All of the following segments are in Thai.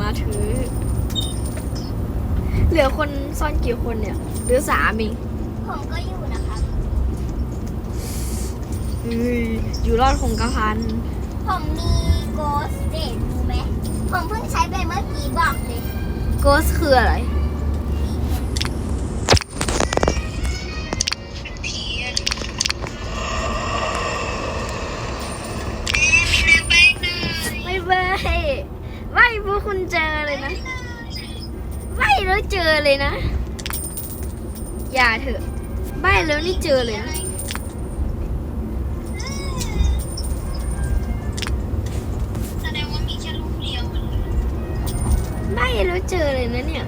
มาถือ เหลือคนซ่อนกี่คนเนี่ยหรือสามเองผมก็อยู่นะคะอือยู่รอดคงกระพัน ผมมีโกสเดดรู้ไหมผมเพิ่งใช้ไปเมื่อกี้บอกเลย โกสคืออะไร คุณเจอเลยนะ ไม่แล้วเจอเลยนะ อย่าเถอะไม่แล้วนี่เจอเลยนะแสดงว่ามีแค่ลูกเดียวไม่แล้วเจอเลยนะเนี่ย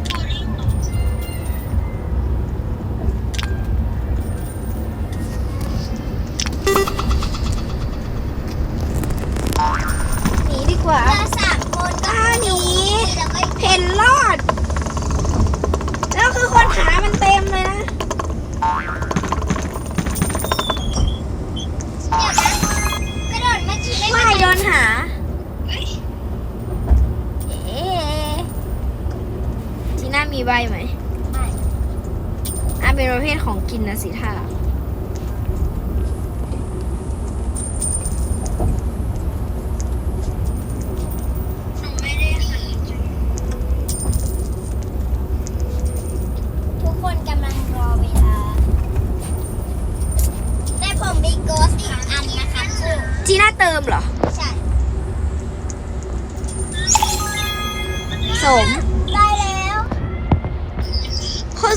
ใบไหมอะเป็นประเภทของกินนะสิท่า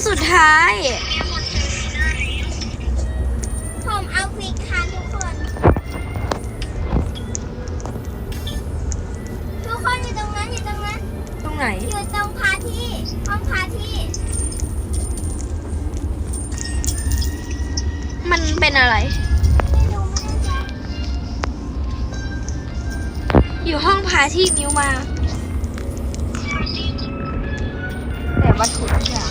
สุดท้ายมีคนเจอหน้าแล้วผมเอาควิกคันทุกคน ทุกคนอยู่ตรงนั้นอยู่ตรงนั้น ตรงไหน อยู่ตรงพาที่ห้องพาที่ มันเป็นอะไร ไม่รู้ไม่แน่ใจอยู่ห้องพาที่มิวมา แต่วัตถุทุกอย่าง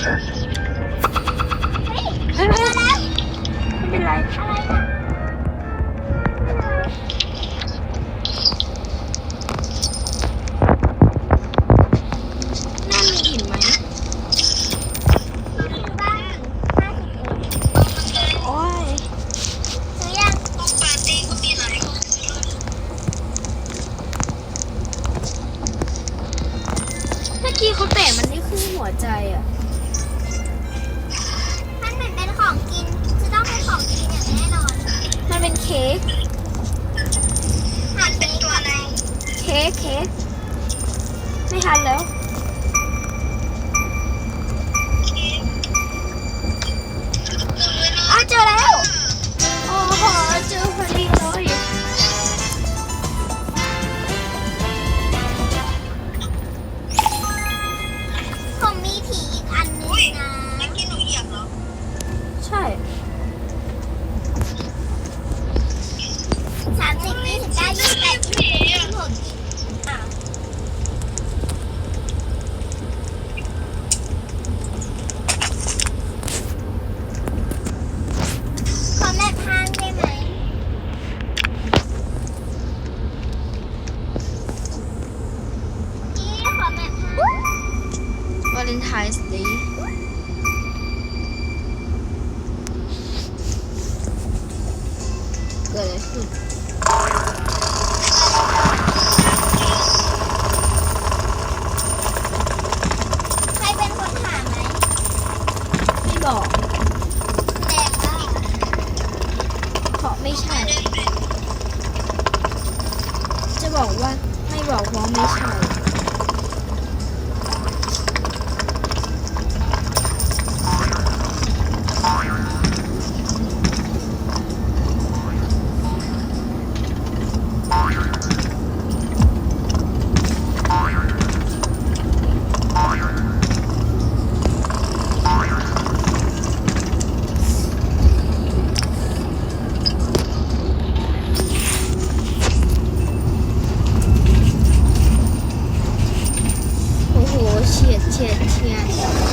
เฮ้ยเฮ้ยเจอแล้วไม่เป็นไรอะไรนะน่ามีหินไหมโอ้ยซื้อยังห้องปาร์ตี้ก็มีองเมื่อกี้เขาแตะมันนี่ครึ่งหัวใจอะ ของกิน จะต้องเป็นของกินอย่างแน่นอน มันเป็นเค้กหาเค้กกับอะไร เค้กเค้กไม่ทันแล้วอ้าว วาเลนไทน์สเดย์เกิดอะไรขึ้นใครเป็นคนหาไหมไม่บอก แดงได้เพราะไม่ใช่ได้เป็นจะบอกว่าไม่บอกเพราะไม่ใช่ ดเฉี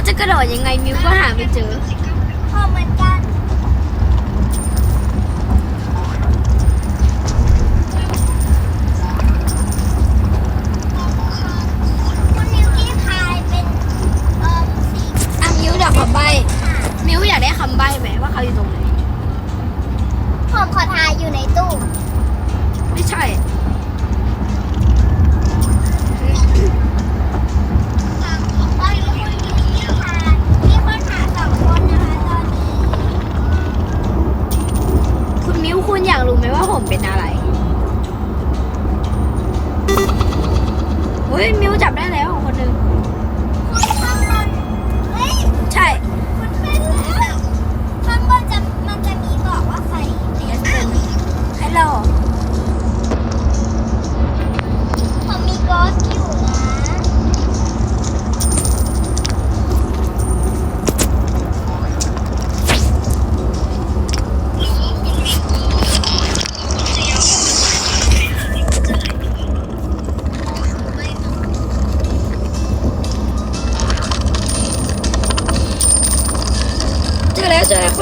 เขาจะกระโดดยังไงมิวก็หาไม่เจอ พอเหมือนกันคุณมิวกี้พายเป็นเอ่อสีอะมิวอยากขอใบขาวมิวอยากได้คำใบไหมว่าเขาอยู่ตรงไหน ผมขอทายอยู่ในตู้ ไม่ใช่ คุณมิวคุณอยากรู้ไหมว่าผมเป็นอะไรเฮ้ยมิวจับได้แล้วคนหนึ่งคุณข้างบนเฮ้ยใช่คุณเป็นแล้วข้างบนจะมันจะมีบอกว่าใครเป็นให้เราผม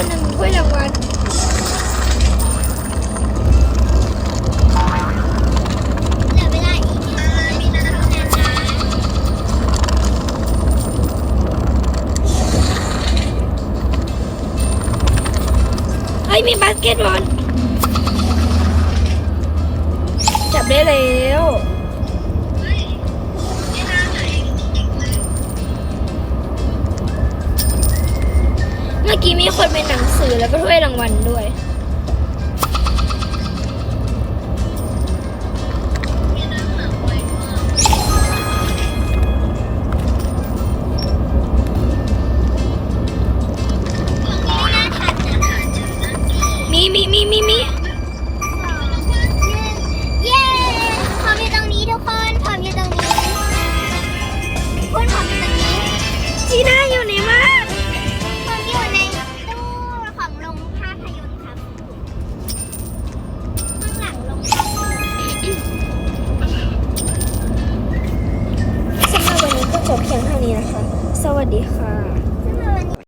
คนหนึ่งถ้วยรางวัลเหลือเวลาอีกห้านาทีนะคะเฮ้ยมีบาสเกตบอลจับได้แล้ว มื่อกี้มีคนเป็นหนังสือแล้วก็ถ้วยรางวัลด้วยไม่น่าทันนะมีมีมีมีมีสองหนึ่งเย้ผมอยู่ตรงนี้ทุกคนผมอยู่ตรงนี้ คุณผมอยู่ตรงนี้ จีน่าอยู่ไหนมา